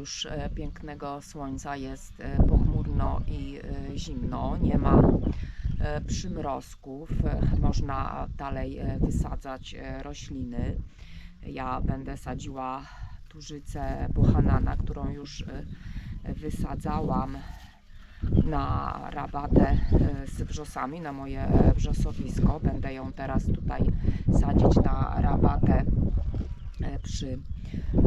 już e, pięknego słońca, jest e, pochmurno i e, zimno, nie ma przymrozków, można dalej wysadzać rośliny. Ja będę sadziła tużycę buchanana, którą już wysadzałam na rabatę z wrzosami, na moje wrzosowisko. Będę ją teraz tutaj sadzić na rabatę przy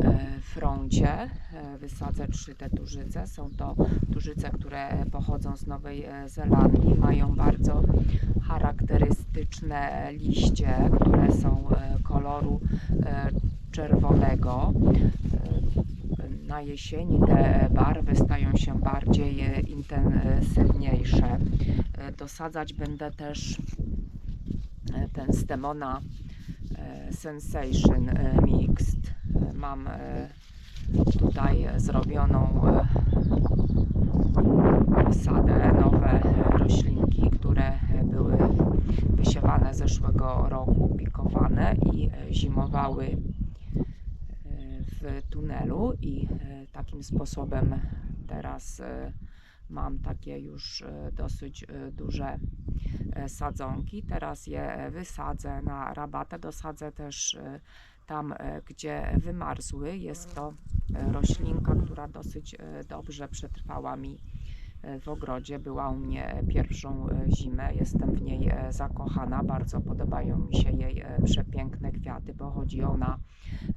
e, froncie. E, Wysadzę trzy te tużyce. Są to tużyce, które pochodzą z Nowej e, Zelandii. Mają bardzo charakterystyczne liście, które są e, koloru e, czerwonego. E, Na jesieni te barwy stają się bardziej e, intensywniejsze. E, Dosadzać będę też e, ten Stemona e, Sensation e, Mixed. E, Mam e, tutaj e, zrobioną e, sadę, nowe e, roślinki, które e, były wysiewane zeszłego roku, pikowane i e, zimowały e, w tunelu i e, takim sposobem teraz e, mam takie już e, dosyć e, duże e, sadzonki. Teraz je e, wysadzę na rabatę, dosadzę też e, tam, e, gdzie wymarzły. Jest to e, roślinka, która dosyć e, dobrze przetrwała mi e, w ogrodzie. Była u mnie pierwszą e, zimę. Jestem w niej e, zakochana. Bardzo podobają mi się jej e, przepiękne kwiaty. Pochodzi ona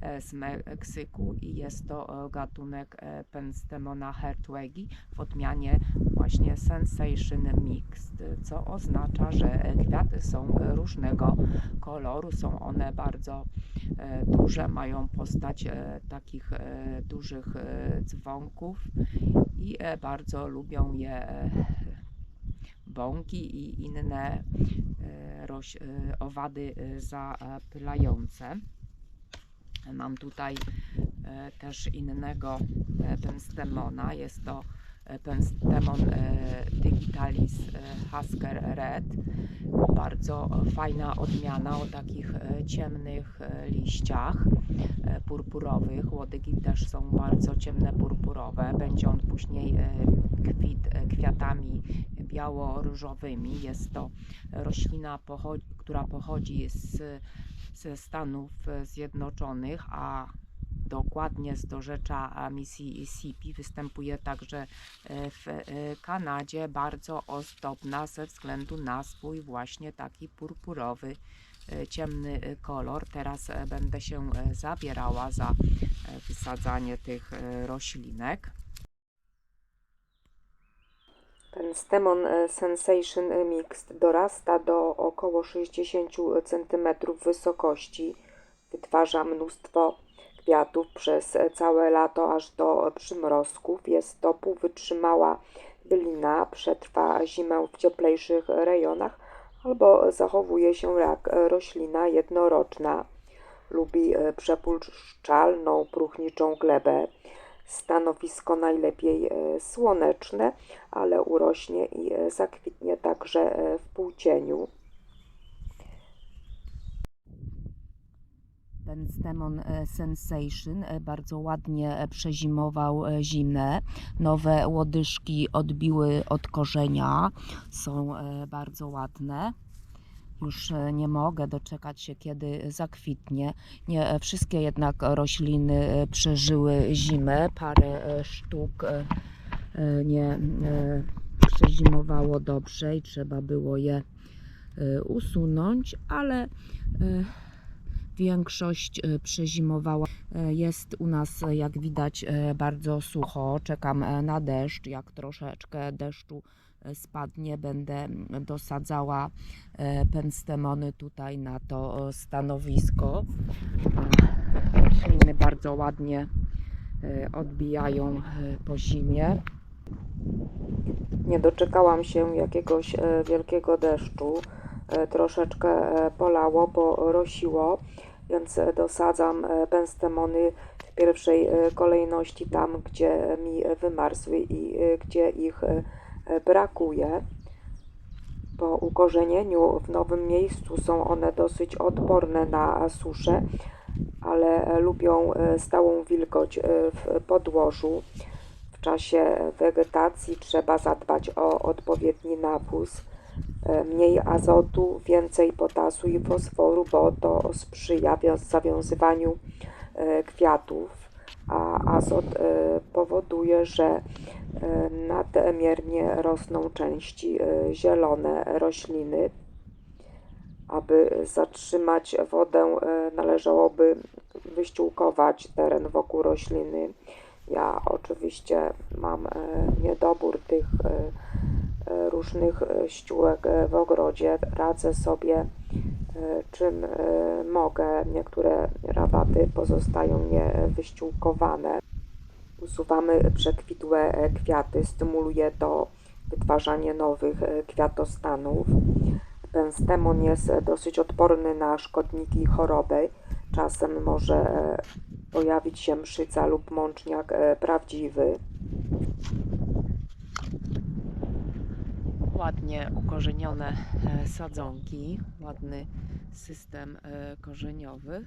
e, z Meksyku i jest to e, gatunek e, Penstemona hertwegi w odmianie właśnie Sensation Mixed, co oznacza, że kwiaty są różnego koloru. Są one bardzo e, duże, mają postać e, takich e, dużych dzwonków i bardzo lubią je bąki i inne owady zapylające. Mam tutaj też innego penstemona. Jest to e, penstemon e, digitalis e, Husker Red. Bardzo fajna odmiana o takich ciemnych liściach purpurowych. Łodygi też są bardzo ciemne purpurowe. Będzie on później kwit, kwiatami biało-różowymi. Jest to roślina, która pochodzi z, ze Stanów Zjednoczonych, a dokładnie z dorzecza Mississippi. Występuje także e, w e, Kanadzie, bardzo ozdobna ze względu na swój właśnie taki purpurowy, e, ciemny e, kolor. Teraz e, będę się e, zabierała za e, wysadzanie tych e, roślinek. Ten Stemon e, Sensation Mixed dorasta do około 60 cm wysokości. Wytwarza mnóstwo kwiatów przez e, całe lato aż do przymrozków. Jest to półwytrzymała bylina, przetrwa zimę w cieplejszych rejonach albo zachowuje się jak roślina jednoroczna. Lubi e, przepuszczalną, próchniczą glebę. Stanowisko najlepiej e, słoneczne, ale urośnie i zakwitnie także w półcieniu. Penstemon e, Sensation e, bardzo ładnie e, przezimował zimę. Nowe łodyżki odbiły od korzenia, są bardzo ładne. Już nie mogę doczekać się, kiedy zakwitnie. Nie wszystkie jednak rośliny przeżyły zimę. Parę sztuk nie przezimowało dobrze i trzeba było je usunąć, ale większość e, przezimowała. E, Jest u nas, e, jak widać, bardzo sucho. Czekam na deszcz. Jak troszeczkę deszczu spadnie, będę dosadzała penstemony tutaj na to stanowisko. Rośliny bardzo ładnie odbijają po zimie. Nie doczekałam się jakiegoś wielkiego deszczu. E, Troszeczkę e, polało, bo rosiło, więc e, dosadzam penstemony w pierwszej kolejności tam, gdzie mi wymarzły i gdzie ich brakuje. Po ukorzenieniu w nowym miejscu są one dosyć odporne na suszę, ale lubią stałą wilgoć w podłożu. W czasie wegetacji trzeba zadbać o odpowiedni nawóz. E, Mniej azotu, więcej potasu i fosforu, bo to sprzyja zawiązywaniu e, kwiatów, a azot e, powoduje, że nadmiernie rosną części zielone rośliny. Aby zatrzymać wodę, należałoby wyściółkować teren wokół rośliny. Ja oczywiście mam niedobór tych różnych e, ściółek e, w ogrodzie. Radzę sobie e, czym e, mogę. Niektóre rabaty pozostają niewyściółkowane. Usuwamy przekwitłe e, kwiaty, stymuluje to wytwarzanie nowych e, kwiatostanów. Penstemon jest e, dosyć odporny na szkodniki i choroby. Czasem może e, pojawić się mszyca lub mączniak e, prawdziwy. Ładnie ukorzenione e, sadzonki, ładny system e, korzeniowy.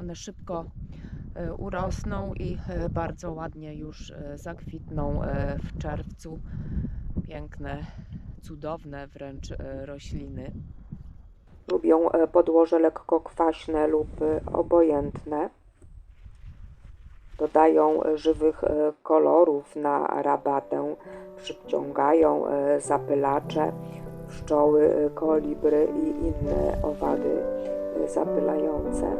One szybko e, urosną i bardzo ładnie już zakwitną w czerwcu. Piękne, cudowne wręcz rośliny. Lubią podłoże lekko kwaśne lub obojętne. Dodają e, żywych e, kolorów na rabatę, przyciągają e, zapylacze, pszczoły, kolibry i inne owady zapylające.